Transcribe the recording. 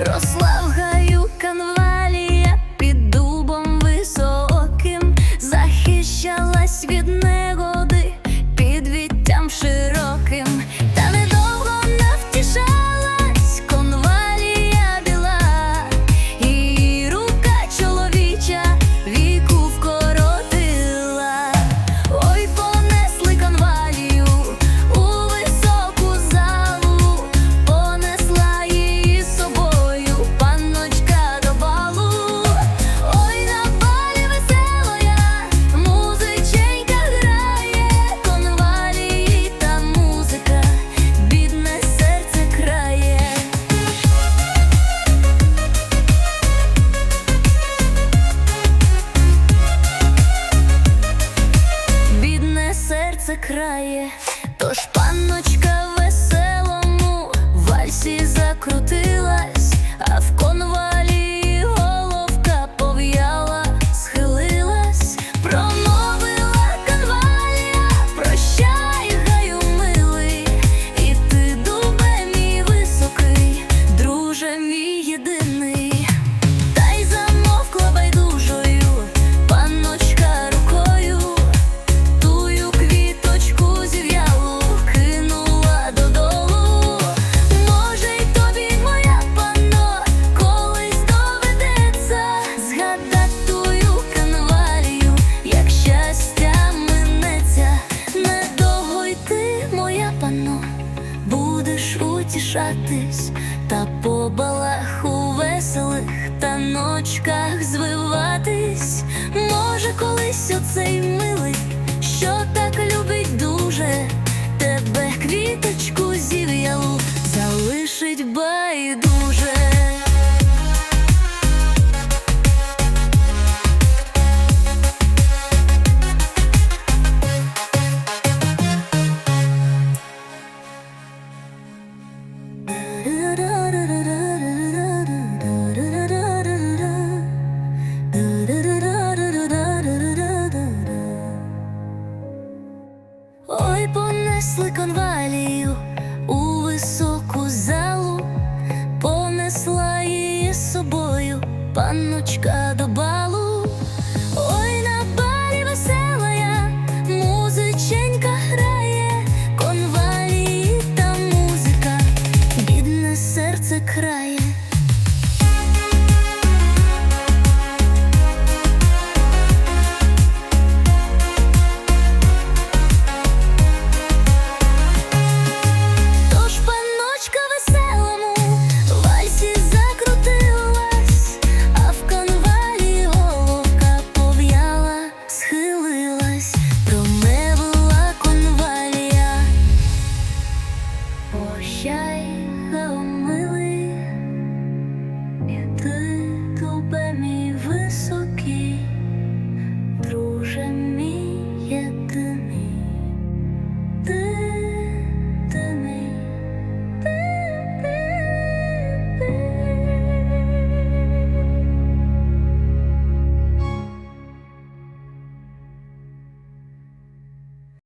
Росла в гаю канва. закрає, тож панночка. пишатись, та по балах у веселих таночках звиватись. Може, колись оцей милий, що так любить. понесли конвалію у високу залу, понесла її з собою панночка до.